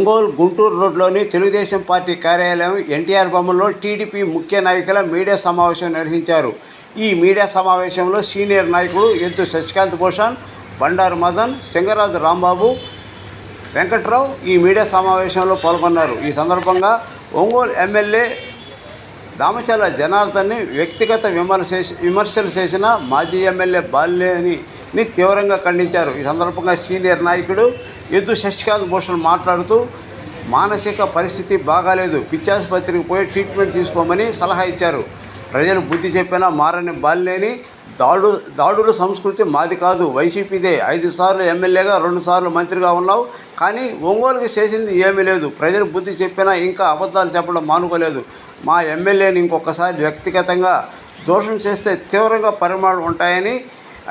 ఒంగోలు గుంటూరు రోడ్లోని తెలుగుదేశం పార్టీ కార్యాలయం ఎన్టీఆర్ బొమ్మలో టీడీపీ ముఖ్య నాయకుల మీడియా సమావేశం నిర్వహించారు. ఈ మీడియా సమావేశంలో సీనియర్ నాయకుడు ఎద్దు శశికాంత్ భూషణ్ బండారు మదన్ సింగరాజు రాంబాబు వెంకట్రావు ఈ మీడియా సమావేశంలో పాల్గొన్నారు. ఈ సందర్భంగా ఒంగోలు ఎమ్మెల్యే దామచల జనార్దన్ని వ్యక్తిగత విమర్శ విమర్శలు చేసిన మాజీ ఎమ్మెల్యే బాల్యని తీవ్రంగా ఖండించారు. ఈ సందర్భంగా సీనియర్ నాయకుడు ఎద్దు శశికాంత్ భూషణ్ మాట్లాడుతూ మానసిక పరిస్థితి బాగాలేదు. పిచ్చాసుపత్రికి పోయి ట్రీట్మెంట్ తీసుకోమని సలహా ఇచ్చారు. ప్రజలు బుద్ధి చెప్పినా మారని బాలినేని దాడు దాడుల సంస్కృతి మాది కాదు. వైసీపీదే. ఐదు సార్లు ఎమ్మెల్యేగా రెండు సార్లు మంత్రిగా ఉన్నావు. కానీ ఒంగోలుకి చేసింది ఏమీ లేదు. ప్రజలు బుద్ధి చెప్పినా ఇంకా అబద్ధాలు చెప్పడం మానుకోలేదు. మా ఎమ్మెల్యేని ఇంకొకసారి వ్యక్తిగతంగా దోషం చేస్తే తీవ్రంగా పరిమాణాలు ఉంటాయని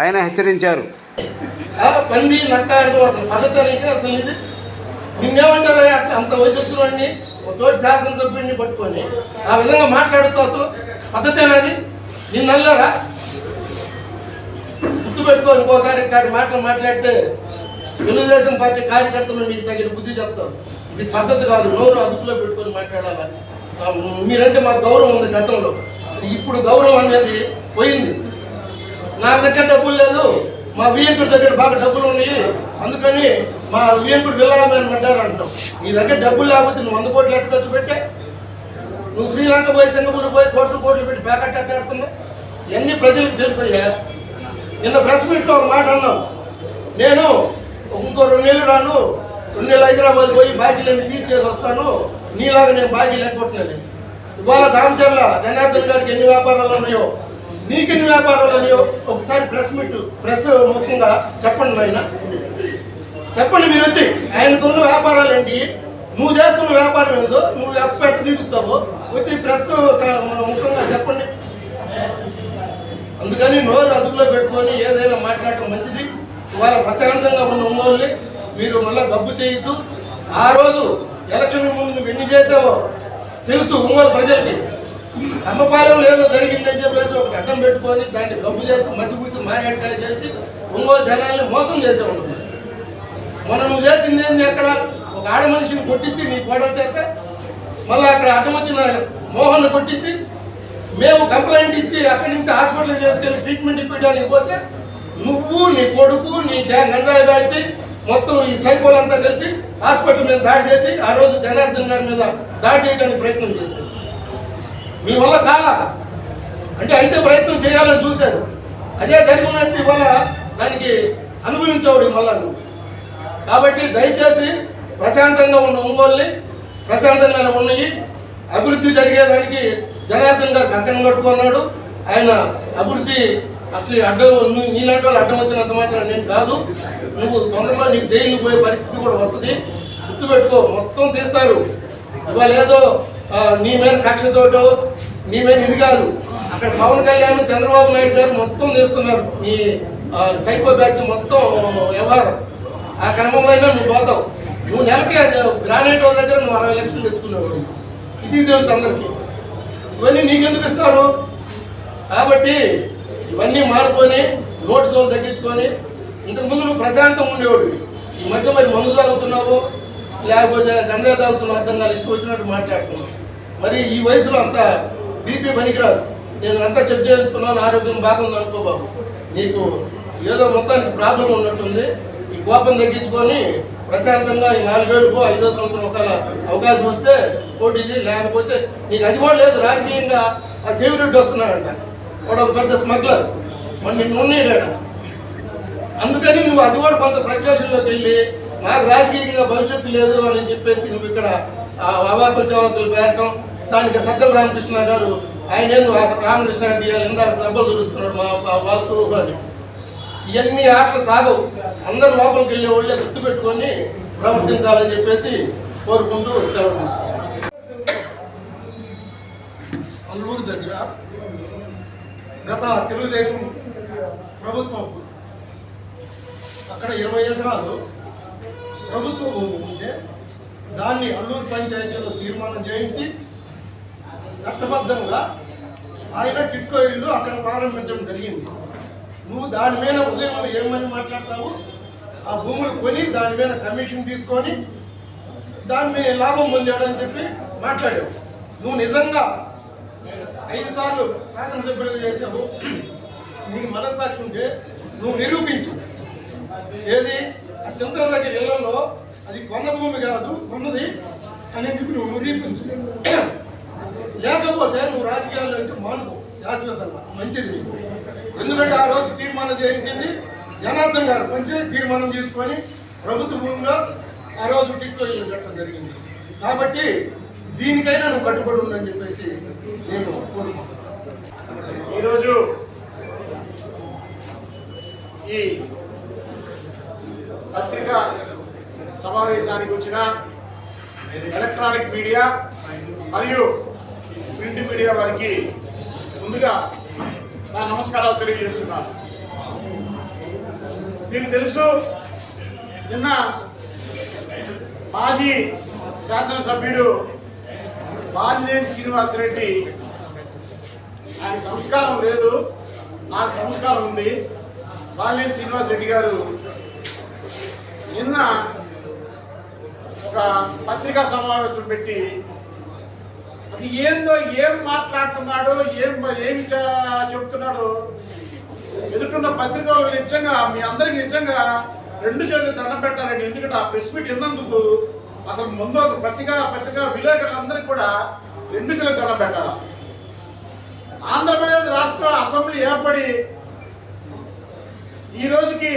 ఆయన హెచ్చరించారు. నిన్నేమంటారు అట్లా? అంత వయసు వచ్చినవాడిని ఒక తోటి శాసనసభ్యుడిని పట్టుకొని ఆ విధంగా మాట్లాడుతూ అసలు పద్ధతేనాది నిన్ను అల్లారా గుర్తుపెట్టుకో ఇంకోసారి ఇట్లాంటి మాటలు మాట్లాడితే తెలుగుదేశం పార్టీ కార్యకర్తలు మీకు తగిన బుద్ధి చెప్తారు. ఇది పద్ధతి కాదు నోరు అదుపులో పెట్టుకొని మాట్లాడాలి? మీరంటే మాకు గౌరవం ఉంది గతంలో. ఇప్పుడు గౌరవం అనేది పోయింది. నా దగ్గర డబ్బులు లేదు మా వియంకుడి దగ్గర బాగా డబ్బులు ఉన్నాయి. అందుకని మా వియంకుడు విల్లాలని పడ్డారు అంటాం. నీ దగ్గర డబ్బులు లేకపోతే నువ్వు వంద కోట్లు ఎట్టు ఖర్చు పెట్టే? నువ్వు శ్రీలంక పోయి సింగపూర్ పోయి కోట్లు కోట్లు పెట్టి ప్యాకెట్ అట్టాడుతున్నావు ఇవన్నీ ప్రజలకు తెలుసు అయ్యా? నిన్న ప్రెస్ మీట్లో ఒక మాట అన్నావు నేను ఇంకో రెండు నెలలు రాను రెండు నెలలు హైదరాబాద్ పోయి బాకీలన్నీ తీర్చేసి వస్తాను. నీలాగా నేను బాకీ లేకపోతున్నాను. ఇవాళ దామచర్ల జనార్దన్ గారికి ఎన్ని వ్యాపారాలు ఉన్నాయో నీకెన్ని వ్యాపారాలు ఉన్నాయో ఒకసారి ప్రెస్ మీట్ ప్రెస్ ముఖ్యంగా చెప్పండి నాయన. చెప్పండి మీరు వచ్చి ఆయనకున్న వ్యాపారాలు ఏంటి? నువ్వు చేస్తున్న వ్యాపారం ఏందో నువ్వు ఎప్పుడు తీరుస్తావు వచ్చి ప్రెస్ ముఖ్యంగా చెప్పండి. అందుకని నోరు అదుపులో పెట్టుకొని ఏదైనా మాట్లాడటం మంచిది. ఇవాళ ప్రశాంతంగా ఉన్న ఒంగోలుని మీరు మళ్ళీ గబ్బు చేయొద్దు. ఆ రోజు ఎలక్షన్ ముందు నువ్వు ఎన్ని చేసావో తెలుసు ఒంగోలు ప్రజలకి. అమ్మపాలెం లేదో జరిగిందని చెప్పేసి ఒక అడ్డం పెట్టుకొని దాన్ని గబ్బు చేసి మసిపూసి మారేటకాయ చేసి ఒంగోలు జనాల్ని మోసం చేసేవాడు మొన్న నువ్వు చేసింది ఏంది అక్కడ? ఒక ఆడ మనిషిని కొట్టించి నీ గొడవ చేస్తే మళ్ళీ అక్కడ అడ్డమొచ్చిన మోహన్ కొట్టించి మేము కంప్లైంట్ ఇచ్చి అక్కడి నుంచి హాస్పిటల్ చేసుకెళ్ళి ట్రీట్మెంట్ ఇప్పించడానికి పోతే నువ్వు నీ కొడుకు నీ గ్యాంగ్ గంజాయి బ్యాచ్ మొత్తం ఈ సైకోలంతా కలిసి హాస్పిటల్ మీద దాడి చేసి ఆ రోజు జనార్దన్ గారి మీద దాడి చేయడానికి ప్రయత్నం చేశారు. మీ వల్ల కాలా? అంటే అయితే ప్రయత్నం చేయాలని చూశారు. అదే జరిగినట్టు ఇవాళ దానికి అనుభవించేవాడు మళ్ళా నువ్వు కాబట్టి దయచేసి ప్రశాంతంగా ఉన్న ఒంగోలుని ప్రశాంతంగానే ఉన్నాయి. అభివృద్ధి జరిగేదానికి జనార్దన్ గారు కంకణం కట్టుకున్నాడు. ఆయన అభివృద్ధి అట్లా అడ్డం నీలాంటి వాళ్ళు అడ్డం వచ్చినంత మాత్రం నేను కాదు. నువ్వు తొందరలో నీకు జైలు పోయే పరిస్థితి కూడా వస్తుంది. గుర్తుపెట్టుకో మొత్తం తీస్తారు. ఇవాళ ఏదో నీ మీద కక్షతోటో నీ మీద ఇది కాదు. అక్కడ పవన్ కళ్యాణ్ చంద్రబాబు నాయుడు గారు మొత్తం తీస్తున్నారు. నీ సైకో బ్యాచ్ మొత్తం వ్యవహారం. ఆ క్రమంలో అయినా నువ్వు పోతావు. నువ్వు నెలకే గ్రానైట్ వాళ్ళ దగ్గర నువ్వు అరవై లక్షలు తెచ్చుకున్నావు. ఇది తెలుసు అందరికీ. ఇవన్నీ నీకెందుకు ఇస్తారు? కాబట్టి ఇవన్నీ మారుకొని నోటుతో తగ్గించుకొని ఇంతకుముందు నువ్వు ప్రశాంతంగా ఉండేవాడు. ఈ మధ్య మరి మందు తాగుతున్నావు లేకపోతే గంజా తాగుతున్నావు అర్థం కాదు ఇష్టం వచ్చినట్టు మాట్లాడుతున్నావు. మరి ఈ వయసులో అంతా బీపీ పనికిరాదు. నేను అంతా చెక్ చేయించుకున్నాను ఆరోగ్యం బాగుంది అనుకో బాబు. నీకు ఏదో మొత్తానికి ప్రాబ్లం ఉన్నట్టుంది. ఈ కోపం తగ్గించుకొని ప్రశాంతంగా ఈ నాలుగేళ్ళకో ఐదో సంవత్సరం ఒకవేళ అవకాశం వస్తే పోటీ లేకపోతే నీకు అది కూడా లేదు రాజకీయంగా ఆ సేవిరెడ్డి వస్తున్నాడంట. వాడు ఒక పెద్ద స్మగ్లర్. మరి నిన్ను ఉన్నాడు అందుకని నువ్వు అది కూడా కొంత ప్రత్యక్షంలోకి వెళ్ళి నాకు రాజకీయంగా భవిష్యత్తు లేదు అని చెప్పేసి నువ్వు ఇక్కడ ఆ అవాకులు చవాకులు పేరటం దానికి సజ్జల రామకృష్ణ గారు ఆయన ఏందో రామకృష్ణ రెడ్డి గారు ఇందాక సభలు చూస్తున్నాడు మా వాసు అని. ఇవన్నీ ఆటలు సాగవు. అందరు లోపలికి వెళ్ళే వాళ్ళే గుర్తుపెట్టుకొని ప్రవర్తించాలని చెప్పేసి కోరుకుంటూ సెలవు తీసుకుంటాను అల్లూరు దగ్గర గత తెలుగుదేశం ప్రభుత్వం అక్కడ ఇరవై ఎకరాలు ప్రభుత్వ భూమి ఉంటే దాన్ని అల్లూరు పంచాయతీలో తీర్మానం చేయించి చట్టబద్ధంగా ఆయన టిట్కో ఇల్లు అక్కడ ప్రారంభించడం జరిగింది. నువ్వు దాని మీద ఉదయం ఏమని మాట్లాడతావు? ఆ భూములు కొని దాని మీద కమిషన్ తీసుకొని దాన్ని లాభం పొందాడని చెప్పి మాట్లాడావు. నువ్వు నిజంగా ఐదు సార్లు శాసనసభ్యులుగా చేసావు. నీకు మనస్సాక్షి ఉంటే నువ్వు నిరూపించు. ఏది? ఆ చంద్ర దగ్గర ఇళ్ళలో అది కొన్న భూమి కాదు కొన్నది అని నువ్వు నిరూపించు. లేకపోతే నువ్వు రాజకీయాల నుంచి మానుకో. శాశ్వతంగా. మంచిది నీకు. ఎందుకంటే ఆ రోజు తీర్మానం చేయించింది జనార్దన్ గారు. మంచి తీర్మానం తీసుకొని ప్రభుత్వ భూమిలో ఆ రోజు టిక్టో ఇల్లు కట్టడం జరిగింది. కాబట్టి దీనికైనా నువ్వు కట్టుబడి ఉందని చెప్పేసి నేను కోరుకుంటున్నాను. ఈరోజు ఈ పత్రికా సమావేశానికి వచ్చిన ఎలక్ట్రానిక్ మీడియా మరియు ప్రింట్ మీడియా వారికి ముందుగా నా నమస్కారాలు తెలియజేస్తున్నాను. మీకు తెలుసు నిన్న మాజీ శాసనసభ్యుడు బాలినేని శ్రీనివాసరెడ్డి ఆయన సంస్కారం లేదు నాకు సంస్కారం ఉంది. బాలినేని శ్రీనివాస్ రెడ్డి గారు నిన్న ఒక పత్రికా సమావేశం పెట్టి ఇది ఏందో ఏం మాట్లాడుతున్నాడో ఏం ఏమి చ- చెప్తున్నాడో ఎదుటిన్న పత్రికలు నిజంగా మీ అందరికి నిజంగా రెండు చేతులు దండం పెట్టాలని ఎందుకంటే ఆ ప్రెస్ మీట్ విన్నందుకు అసలు ముందు ఒక పత్రిక పత్రికా విలేకరులందరికీ కూడా రెండు చేతులు దండం పెట్టాలి? ఆంధ్రప్రదేశ్ రాష్ట్ర అసెంబ్లీ ఏర్పడి ఈ రోజుకి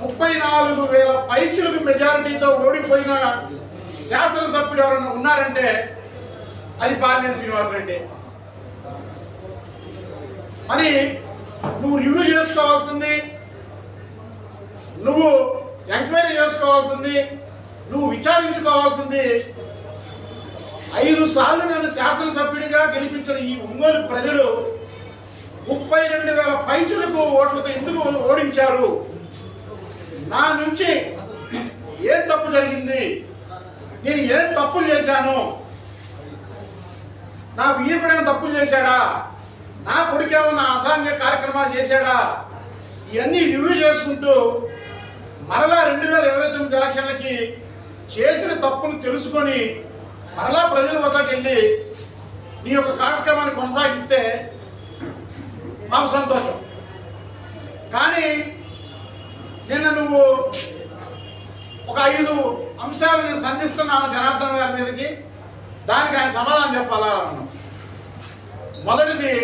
ముప్పై నాలుగు వేల పైచులకు మెజారిటీతో ఓడిపోయిన శాసనసభ్యుడు ఎవరైనా ఉన్నారంటే అది బాలినేని శ్రీనివాసరెడ్డి అని నువ్వు రివ్యూ చేసుకోవాల్సింది నువ్వు ఎంక్వైరీ చేసుకోవాల్సింది నువ్వు విచారించుకోవాల్సింది ఐదు సార్లు నన్ను శాసనసభ్యుడిగా గెలిపించిన ఈ ఒంగోలు ప్రజలు ముప్పై రెండు వేల పైచులకు ఓట్లతో ఎందుకు ఓడించారు? నా నుంచి ఏం తప్పు జరిగింది? నేను ఏం తప్పులు చేశాను? నా వీరుడైన తప్పులు చేశాడా? నా కొడుకేమన్నా అసాంఘిక కార్యక్రమాలు చేశాడా? ఇవన్నీ రివ్యూ చేసుకుంటూ మరలా రెండు వేల ఇరవై తొమ్మిది ఎలక్షన్లకి చేసిన తప్పును తెలుసుకొని మరలా ప్రజల వద్దకు వెళ్ళి నీ యొక్క కార్యక్రమాన్ని కొనసాగిస్తే మాకు సంతోషం. కానీ నిన్న నువ్వు ఒక ఐదు అంశాలు నేను సంధిస్తున్నాను జనార్దన్ గారి మీదకి. దానికి ఆయన సమాధానం చెప్పాలా మొదటిది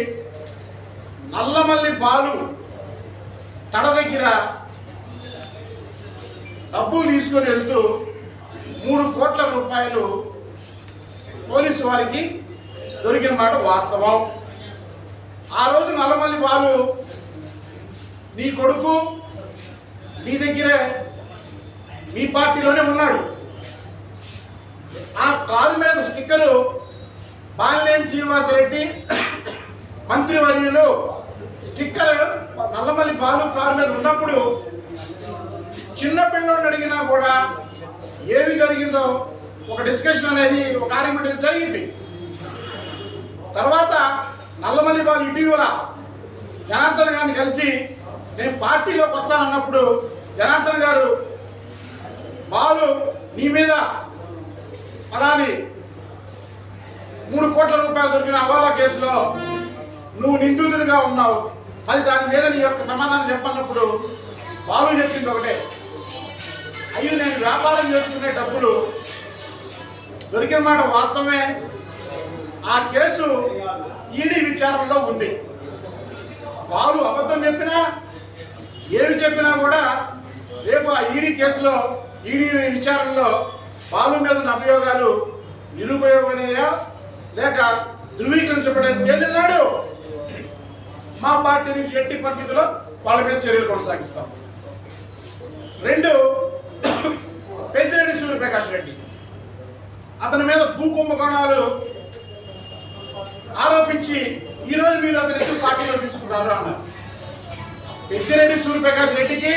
నల్లమల్లి బాలు తడ దగ్గర డబ్బులు తీసుకొని వెళ్తూ మూడు కోట్ల రూపాయలు పోలీసు వారికి దొరికిన మాట వాస్తవం. ఆ రోజు నల్లమల్లి బాలు నీ కొడుకు నీ దగ్గరే మీ పార్టీలోనే ఉన్నాడు. ఆ కారు మీద స్టిక్కరు బాలినేని శ్రీనివాసరెడ్డి మంత్రివర్యులు స్టిక్కర్ నల్లమల్లి బాలు కారు మీద ఉన్నప్పుడు చిన్నపిల్లని అడిగినా కూడా ఏమి జరిగిందో ఒక డిస్కషన్ అనేది ఒక ఆర్గ్యుమెంట్ జరిగింది. తర్వాత నల్లమల్లి బాలు ఇటీవల జనార్దన్ గారిని కలిసి నేను పార్టీలోకి వస్తానన్నప్పుడు జనార్దన్ గారు బాలు నీ మీద అలాని మూడు కోట్ల రూపాయలు దొరికిన అవాలా కేసులో నువ్వు నిందితుడిగా ఉన్నావు. అది దాని మీద నీ యొక్క సమాధానం చెప్పన్నప్పుడు బాలు చెప్పింది ఒకటే. అయ్యో నేను వ్యాపారం చేసుకునే డబ్బులు దొరికిన మాట వాస్తవమే. ఆ కేసు ఈడీ విచారణలో ఉంది. బాలు అబద్ధం చెప్పినా ఏమి చెప్పినా కూడా రేపు ఆ ఈడీ కేసులో ఈడీ విచారణలో బాలు మీద ఉన్న అభియోగాలు నిరుపయోగమయ్యా లేక ధృవీకరించబడే తేలినాడు మా పార్టీ నుంచి ఎట్టి పరిస్థితుల్లో వాళ్ళ మీద చర్యలు కొనసాగిస్తాం. రెండు పెద్దిరెడ్డి సూర్యప్రకాష్ రెడ్డి. అతని మీద భూ కుంభకోణాలు ఆరోపించి ఈ రోజు మీరు అతని ఎందుకు పార్టీలో తీసుకున్నారు అన్నారు. పెద్దిరెడ్డి సూర్యప్రకాష్ రెడ్డికి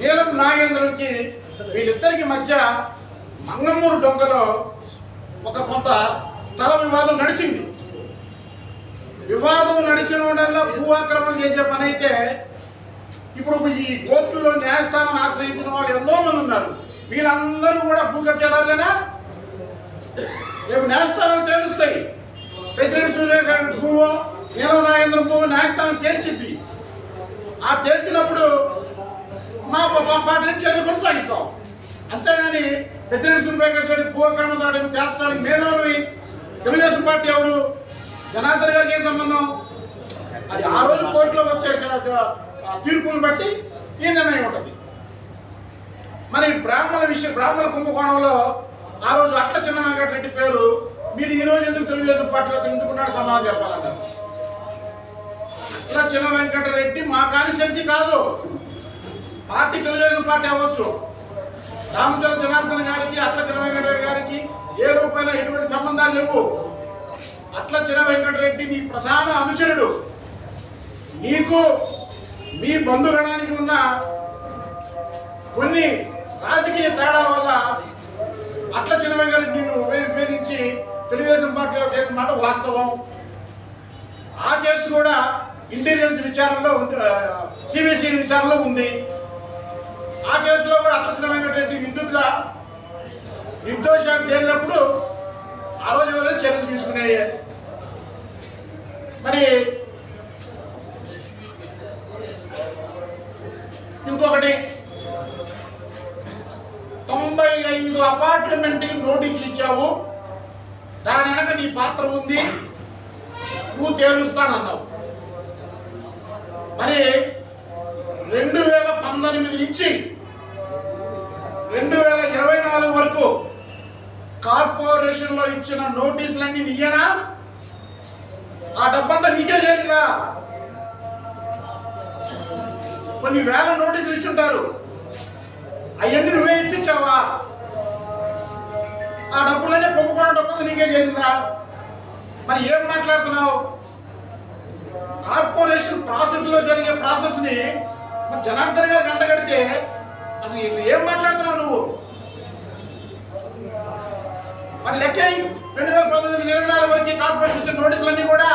నీలం నాగేంద్రకి వీళ్ళిద్దరికి మధ్య మంగమ్మూరు డొంకలో ఒక కొంత స్థల వివాదం నడిచింది. వివాదం నడిచిన వాళ్ళ భూ ఆక్రమణ చేసే పని అయితే ఇప్పుడు ఈ కోర్టులో న్యాయస్థానాన్ని ఆశ్రయించిన వాళ్ళు ఎంతో మంది ఉన్నారు. వీళ్ళందరూ కూడా భూకబ్జాలేనా రేపు న్యాయస్థానాలు తేలుస్తాయి. పెద్దిరెడ్డి సురేష్ భూవో నీలం నాగేంద్ర భూవో న్యాయస్థానం తేల్చింది ఆ తేల్చినప్పుడు మా మా పార్టీ నుంచి చర్యలు కొనసాగిస్తాం. అంతేగాని పెద్దిరెడ్డి సురేష్ గారి భూ అక్రమం దాడిని తేల్చడానికి మేము తెలుగుదేశం పార్టీ ఎవరు? జనార్దన్ గారికి ఏం సంబంధం? అది ఆ రోజు కోర్టులో వచ్చే తీర్పును ఆ బట్టి ఈ నిర్ణయం ఉంటుంది. మరి బ్రాహ్మణ విషయం బ్రాహ్మణ కుంభకోణంలో ఆ రోజు అట్ల చిన్న వెంకటరెడ్డి పేరు మీరు ఈ రోజు ఎందుకు తెలుగుదేశం పార్టీలో తిరుగుతున్నాడు సమాధానం చెప్పాలంటారు. అట్ల చిన్న వెంకటరెడ్డి మా కాన్స్టిట్యున్సీ కాదు. పార్టీ తెలుగుదేశం పార్టీ అవ్వచ్చు. రామచంద్ర జనార్దన్ గారికి అట్ల చిన్న వెంకటరెడ్డి గారికి ఏ రూపాయల ఎటువంటి సంబంధాలు లేవు. అట్ల చిన్న నీ ప్రధాన అనుచరుడు. నీకు మీ బంధుగణానికి ఉన్న కొన్ని రాజకీయ తేడాల వల్ల అట్ల చిన్న వెంకటరెడ్డి నిన్ను ఉపయోగించి తెలుగుదేశం పార్టీలో చేరిన మాట వాస్తవం. ఆ కేసు కూడా ఇంటెలిజెన్స్ విచారణలో సిబిసిఐ విచారణలో ఉంది. ఆ కేసులో కూడా అట్ల వెంకటరెడ్డి నిందితుల నిర్దోషాన్ని తేలినప్పుడు ఆ రోజు వల్ల చర్యలు తీసుకున్నాయి? మరి ఇంకొకటి తొంభై ఐదు అపార్ట్మెంట్కి నోటీసులు ఇచ్చావు. దాని వెనక నీ పాత్ర ఉంది. నువ్వు తేలుస్తానన్నావు. మరి రెండు వేల పంతొమ్మిది నుంచి రెండు వేల ఇరవై నాలుగు వరకు కార్పొరేషన్లో ఇచ్చిన నోటీసులన్నీ నీయేనా? ఆ డబ్బంతా నీకే చేరిందా? కొన్ని వేల నోటీసులు ఇచ్చుంటారు. అవన్నీ నువ్వే ఇప్పించావా? ఆ డబ్బులన్నీ పంపుకోవడం డబ్బులు నీకే చేరిందా? మరి ఏం మాట్లాడుతున్నావు? కార్పొరేషన్ ప్రాసెస్లో జరిగే ప్రాసెస్ని మరి జనార్దన్ గారికి అంటగడితే అసలు ఏం మాట్లాడుతున్నావు నువ్వు? మరి లెక్క రెండు వేల పంతొమ్మిది ఇరవై నాలుగు వరకు కార్పొరేషన్ వచ్చిన నోటీసులన్నీ కూడా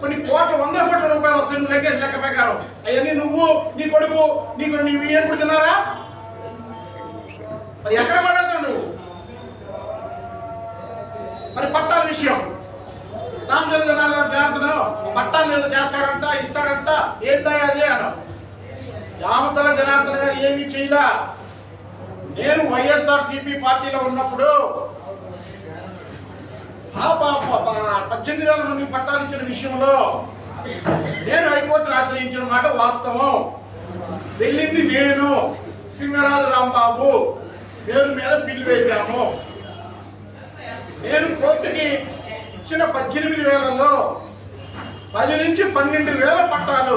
కొన్ని కోట్ల వందల కోట్ల రూపాయలు వస్తాయి నువ్వు లెక్కేసి లెక్క ప్రకారం. అవన్నీ నువ్వు నీ కొడుకు నీకు నీవు ఏం కూడా తిన్నారా? మరి ఎక్కడ మాట్లాడుతావు నువ్వు? మరి పట్టాల విషయం. రామచంద్ర జనార్దన్ జనార్దన్ పట్టాలు ఏదో చేస్తాడంట ఇస్తాడంట ఏందా అదే అన్నావు. రామతల జనార్దన్ గారు ఏమీ చేయలా. నేను వైఎస్ఆర్ సిపి పార్టీలో ఉన్నప్పుడు ఆ పద్దెనిమిది వేల మంది పట్టాలు ఇచ్చిన విషయంలో నేను హైకోర్టును ఆశ్రయించిన మాట వాస్తవం. వెళ్ళింది నేను సింగరాజు రాంబాబు పేరు మీద బిల్లు వేశాము. నేను కోర్టుకి ఇచ్చిన పద్దెనిమిది వేలలో పది నుంచి పన్నెండు వేల పట్టాలు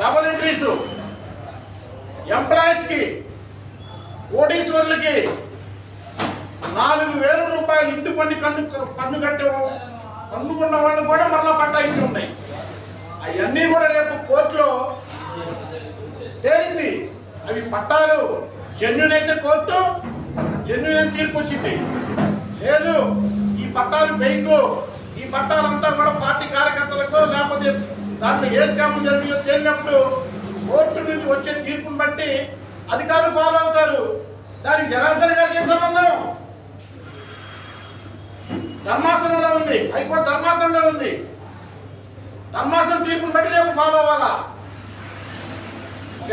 డబల్ ఎంట్రీస్ ఎంప్లాయీస్కి కోటీశ్వర్లకి నాలుగు వేల రూపాయలు ఇంటి పన్ను కన్ను పన్ను కట్టే పన్ను ఉన్న వాళ్ళు కూడా మరలా పట్టాయించి ఉన్నాయి. అవన్నీ కూడా రేపు కోర్టులో తేలింది. అవి పట్టాలు. జన్యునైతే కోర్టు జన్యునైతే తీర్పు వచ్చింది. లేదు ఈ పట్టాలు ఫేక్. ఈ పట్టాలంతా కూడా పార్టీ కార్యకర్తలకు లేకపోతే దాంట్లో ఏ స్కామ్ జరిగిందో తేలినప్పుడు కోర్టు నుంచి వచ్చే తీర్పును బట్టి అధికారులు ఫాలో అవుతారు. దానికి జనార్దన్ గారికి ఏం సంబంధం? ధర్మాసనంలో ఉంది. హైకోర్టు ధర్మాసనంలో ఉంది. ధర్మాసనం తీర్పును బట్టి రేపు ఫాలో అవ్వాలా?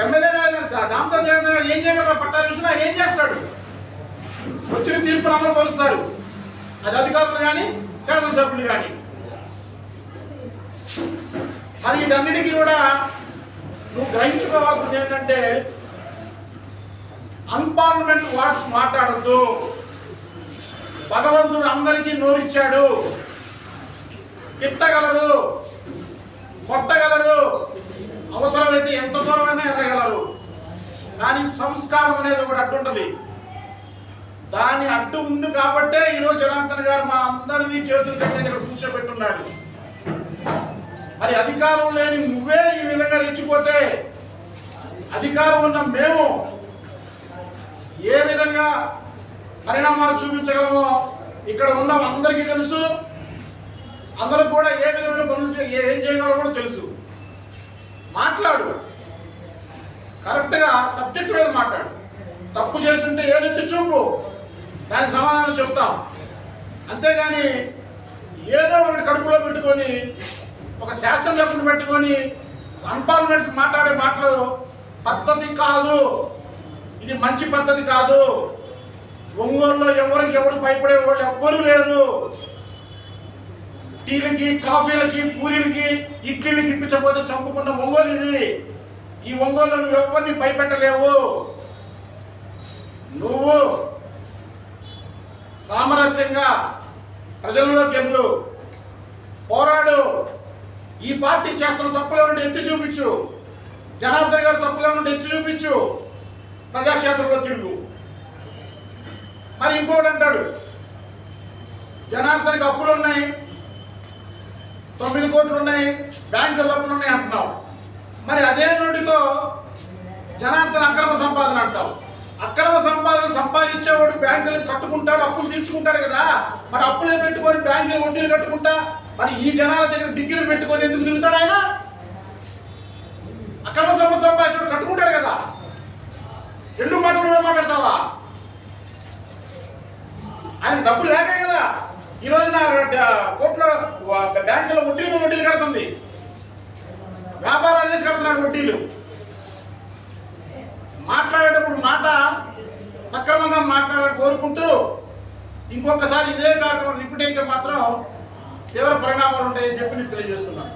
ఎమ్మెల్యే దాంతో ఏం చేయగలరు? పట్టాల విషయంలో ఆయన ఏం చేస్తాడు? వచ్చిన తీర్పును అమలు పరుస్తారు. అది అధికారులు కానీ శాసనసభ్యులు కానీ మరి వీటన్నిటికీ కూడా గ్రహించుకోవాల్సింది ఏంటంటే అన్పార్లమెంట్ వార్డ్స్ మాట్లాడద్దు. భగవంతుడు అందరికీ నోరిచ్చాడు. తిట్టగలరు కొట్టగలరు అవసరమైతే ఎంత దూరమైనా ఎదగలరు కానీ సంస్కారం అనేది ఒకటి అట్ట ఉంటుంది దాని అడ్డు ఉంది కాబట్టే ఈరోజు జనార్దన్ గారు మా అందరినీ చేతులు కట్టేసి కూర్చోబెట్టున్నాడు. మరి అధికారం లేని నువ్వే ఈ విధంగా రెచ్చిపోతే అధికారం ఉన్న మేము ఏ విధంగా పరిణామాలు చూపించగలమో ఇక్కడ ఉన్న అందరికీ తెలుసు. అందరూ కూడా ఏ విధమైన పనులు ఏం చేయగలరో కూడా తెలుసు. మాట్లాడు. కరెక్ట్గా సబ్జెక్ట్ మీద మాట్లాడు. తప్పు చేస్తుంటే ఏదెత్తి చూపు? దాని సమాధానం చెప్తాం. అంతేగాని ఏదో ఒకటి కడుపులో పెట్టుకొని ఒక శాసనసభను పెట్టుకొని అన్పార్లమెంట్స్ మాట్లాడే మాటలు పద్ధతి కాదు. ఇది మంచి పద్ధతి కాదు. ఒంగోలులో ఎవరికి ఎవరు భయపడే వాళ్ళు ఎవ్వరూ లేరు. టీలకి కాఫీలకి పూరీలకి ఇడ్లీలకి ఇప్పించకపోతే చంపుకున్న ఒంగోలు ఇది. ఈ ఒంగోలు నువ్వు ఎవరిని భయపెట్టలేవు. నువ్వు సామరస్యంగా ప్రజల్లోకి వెళ్ళు పోరాడు. ఈ పార్టీ చేస్తున్న తప్పులు ఉంటే ఎత్తి చూపించు. జనార్దన్ గారు తప్పులు ఉంటే ఎత్తి చూపించు. ప్రజాక్షేత్రంలో తిరుగు. మరి ఇంకోటి అంటాడు. జనార్దన్కి అప్పులు ఉన్నాయి. తొమ్మిది కోట్లు ఉన్నాయి. బ్యాంకుల అప్పులు ఉన్నాయి అంటున్నావు. మరి అదే నోటితో జనార్దన్ అక్రమ సంపాదన అంటావు. అక్రమ సంపాదన సంపాదించేవాడు బ్యాంకులు కట్టుకుంటాడు అప్పులు తీర్చుకుంటాడు కదా. మరి అప్పులే పెట్టుకొని బ్యాంకులు వడ్డీలు కట్టుకుంటా మరి ఈ జనాల దగ్గర డిగ్రీలు పెట్టుకొని ఎందుకు తిరుగుతాడు ఆయన? అక్రమ సంపద సంపాదించడం కట్టుకుంటాడు కదా. రెండు మాటలు మాట్లాడతావా? ఆయన డబ్బులు లేకే కదా. ఈ నా కోట్ల బ్యాంకులో వడ్డీలు వడ్డీలు కడుతుంది. వ్యాపారాలు చేసి కడుతున్నాడు వడ్డీలు. మాట్లాడేటప్పుడు మాట సక్రమంగా మాట్లాడాలని కోరుకుంటూ ఇంకొకసారి ఇదే కార్యక్రమం రిపీట్ అయితే మాత్రం తీవ్ర పరిణామాలు ఉంటాయని చెప్పి నేను తెలియజేస్తున్నాను.